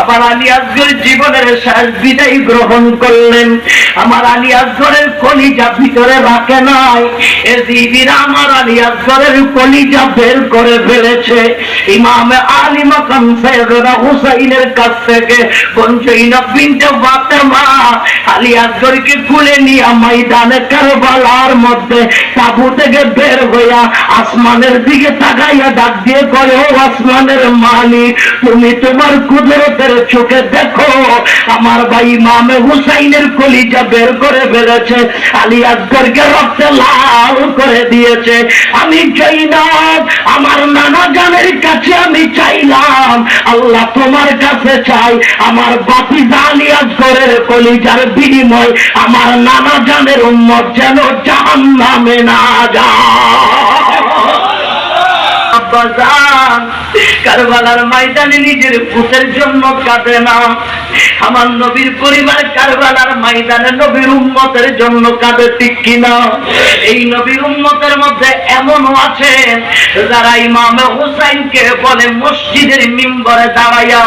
আমার আলী আসগর জীবনের শেষ বিদায় গ্রহণ করলেন। আমার আলী আসগরের কলিজা ভিতরে রাখে নাই। এ দিদিরা আমার আলী আসগরের কলিজা বের করে ফেলেছে। ইমাম আলী মাকাম সৈয়দনা হুসাইনের কাছ থেকে বঞ্চইনা বিনতে ফাতেমা, আলী আসগরকে কুলে নিয়ে ময়দানে কারবালার মধ্যে তাবু থেকে বের হইয়া আসমানের দিকে তাকাইয়া ডাক দিয়ে করে ও আসমানের মালিক, তুমি তোমার কুদরতের চোখে দেখো, আমার ভাই ইমামে হুসাইনের কলিজা বের করে ফেলেছে। আলী আকবরকে রক্তে লাল করে দিয়েছে। আমি চাই না আমার নানা জানের কাছে আমি চাইলাম, আল্লাহ তোমার কাছে চাই। আমার বাপি জালি আকবরের কলিজার বিনিময়, আমার নানা জানের উম্মত যেন জাহান নামে না আব্বাজান কারবালার ময়দানে নিজের পুতের জন্য কাঁদে না। আমার নবীর পরিবার কারবালার ময়দানে নবীর উম্মতের জন্য কাঁদে, ঠিক কিনা? এই নবীর উম্মতের মধ্যে এমনও আছে, যারা ইমামে হুসাইনকে বলে মসজিদের মিম্বরে দাঁড়াইয়া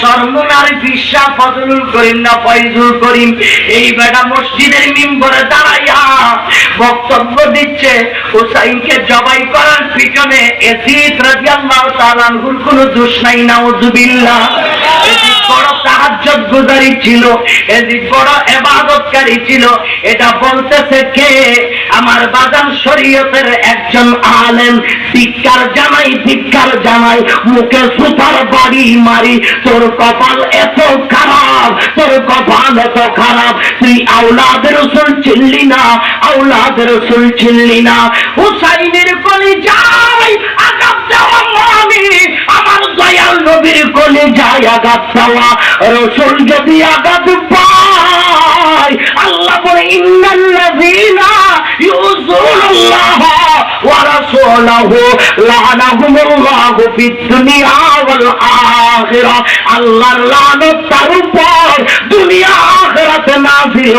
সরমুনার বিশ্বাস ফজলুল করিম না ফয়জুল করিম, এই বেটা মসজিদের মিম্বরে দাঁড়াইয়া বক্তব্য দিচ্ছে। হুসাইনকে জবাই করার পিছনে এজিদ রাদিয়াল্লাহু তাআলা আনহুর কোনো দোষ নাই ছিল ইবাদতকারী ছিল। এটা বলতেছে কে? আমার শরীয়তের একজন জানাই মুখে বাড়ি মারি, তোর কপাল এত খারাপ, তোর কপাল এত খারাপ। তুই আউলাদের রসুল চিনলি না আউলাদের রসুল চিনলি না। হুসাইনের কলি যাই আগাম যাওয়া দয়াল কলি যাই আঘাত দেওয়া রসুল যদি আঘাত পায়, আল্লাহ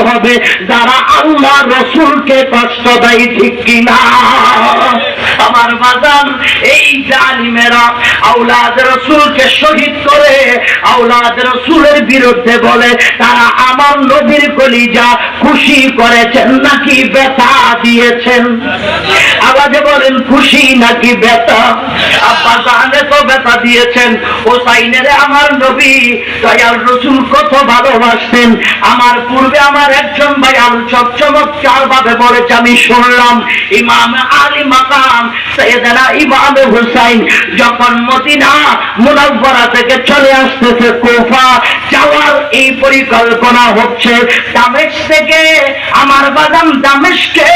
হবে। যারা আল্লাহ রাসূলকে কষ্ট দেয় ঠিক কিনা? আমার বাজান এই জালিমেরা আউলাদ রসুলকে শহীদ করে আউলাদ রসুলের বিরুদ্ধে বলে তারা আমার নবীর কলিজা খুশি করেছেন, নাকি ব্যথা দিয়েছেন? আওয়াজে বলেন, খুশি নাকি ব্যথা? আব্বা জাহানে তো ব্যথা দিয়েছেন। ও সাইনের আমার নবী, দয়াল রসুল কত ভালোবাসতেন। আমার পূর্বে আমার একজন ভাই সব চমৎকার ভাবে বলেছে, আমি শুনলাম, ইমাম আলী মাকাম সৈয়দনা ইমাম হুসাইন যখন মদিনা মুনাব্বরা থেকে চলে আসতেছে কোফা, যাওয়ার এই পরিকল্পনা হচ্ছে দামেশ থেকে আমার বাদাম দামেশকে